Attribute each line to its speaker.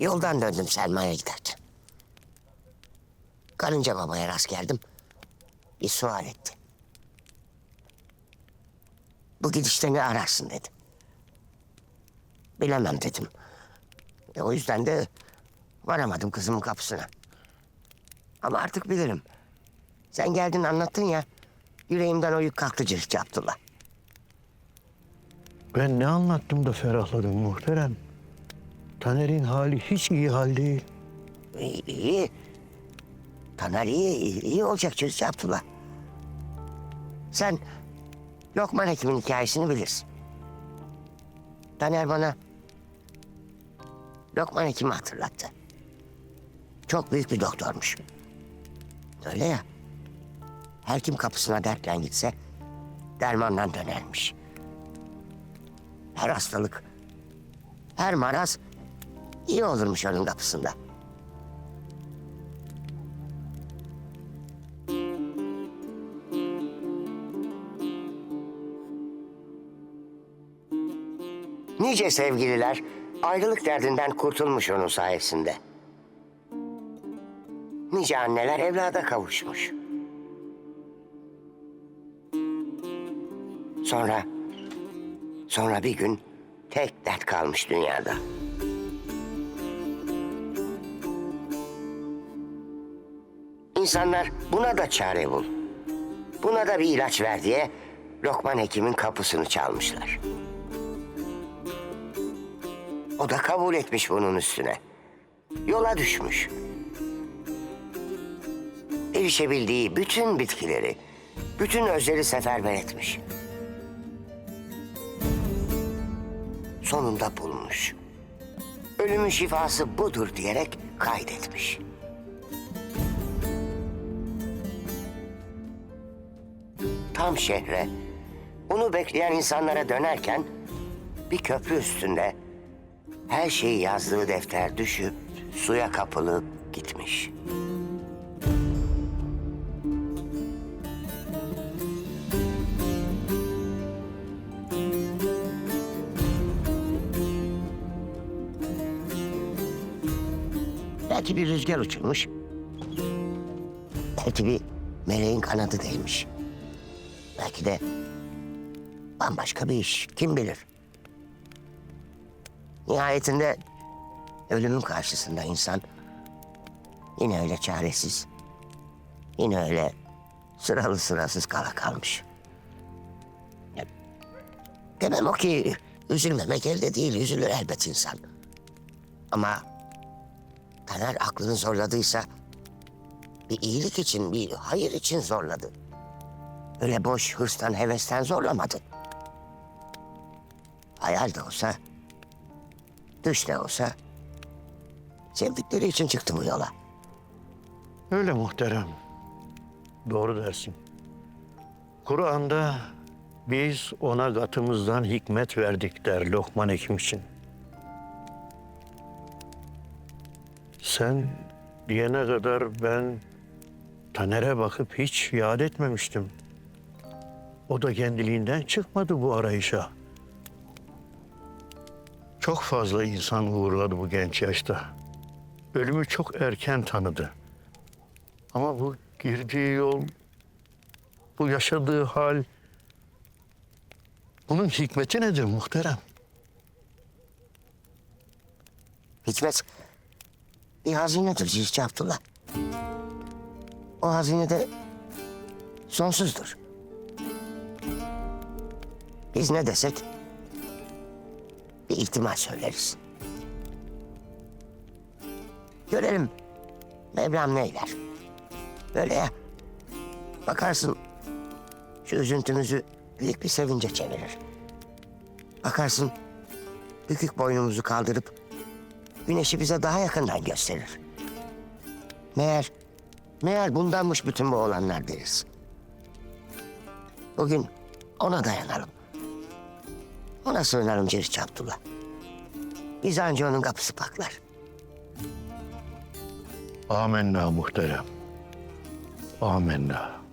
Speaker 1: Yoldan döndüm Selma'ya giderken. Karınca babaya rast geldim. Bir sual etti. Bu gidişte ne ararsın dedi. Bilemem dedim. E, o yüzden de varamadım kızımın kapısına. Ama artık bilirim. Sen geldin anlattın ya. Yüreğimden o yük kalktı Cırcı Abdullah.
Speaker 2: Ben ne anlattım da ferahladım muhterem. Taner'in hali hiç iyi hal değil.
Speaker 1: İyi, iyi. Taner iyi, iyi, olacak Cırcı Abdullah. Sen Lokman Hekim'in hikayesini bilirsin. Taner bana Lokman Hekim'i hatırlattı. Çok büyük bir doktormuş. Öyle ya. Her kim kapısına dertle gitse dermandan dönermiş. Her hastalık, her maraz iyi olurmuş onun kapısında. Nice sevgililer ayrılık derdinden kurtulmuş onun sayesinde. Nice anneler evlada kavuşmuş. Sonra, sonra bir gün tek dert kalmış dünyada. İnsanlar buna da çare bul. Buna da bir ilaç ver diye Lokman Hekim'in kapısını çalmışlar. O da kabul etmiş bunun üstüne. Yola düşmüş. Erişebildiği bütün bitkileri, bütün özleri seferber etmiş. Sonunda bulmuş. Ölümün şifası budur diyerek kaydetmiş. Tam şehre, onu bekleyen insanlara dönerken bir köprü üstünde her şeyi yazdığı defter düşüp suya kapılıp gitmiş. Belki bir rüzgar uçurmuş. Belki bir meleğin kanadı değmiş. Belki de bambaşka bir iş. Kim bilir? Nihayetinde ölümün karşısında insan yine öyle çaresiz, yine öyle sıralı sırasız kala kalmış. Demem o ki üzülmemek elde değil, üzülür elbet insan. Ama Taner aklını zorladıysa bir iyilik için, bir hayır için zorladı. Öyle boş hırstan, hevesten zorlamadı. Hayal de olsa Düş de olsa sevdikleri için çıktı bu yola.
Speaker 2: Öyle muhterem. Doğru dersin. Kur'an'da biz ona katımızdan hikmet verdik der Lokman Hekim için. Sen diyene kadar ben Taner'e bakıp hiç yad etmemiştim. O da kendiliğinden çıkmadı bu arayışa. Çok fazla insan uğurladı bu genç yaşta. Ölümü çok erken tanıdı. Ama bu girdiği yol, bu yaşadığı hal... Bunun hikmeti nedir muhterem?
Speaker 1: Hikmet bir hazinedir Cizci Abdullah. O hazine de sonsuzdur. Biz ne desek bir ihtimal söyleriz. Görelim Mevlam neyler. Böyle ya. Bakarsın şu üzüntümüzü büyük bir sevince çevirir. Bakarsın bükük boynumuzu kaldırıp güneşi bize daha yakından gösterir. Meğer, meğer bundanmış bütün bu olanlar deriz. Bugün ona dayanalım. Ona sığınalım Ceriç Abdullah. Biz anca onun kapısı paklar.
Speaker 2: Amenna muhterem. Amenna.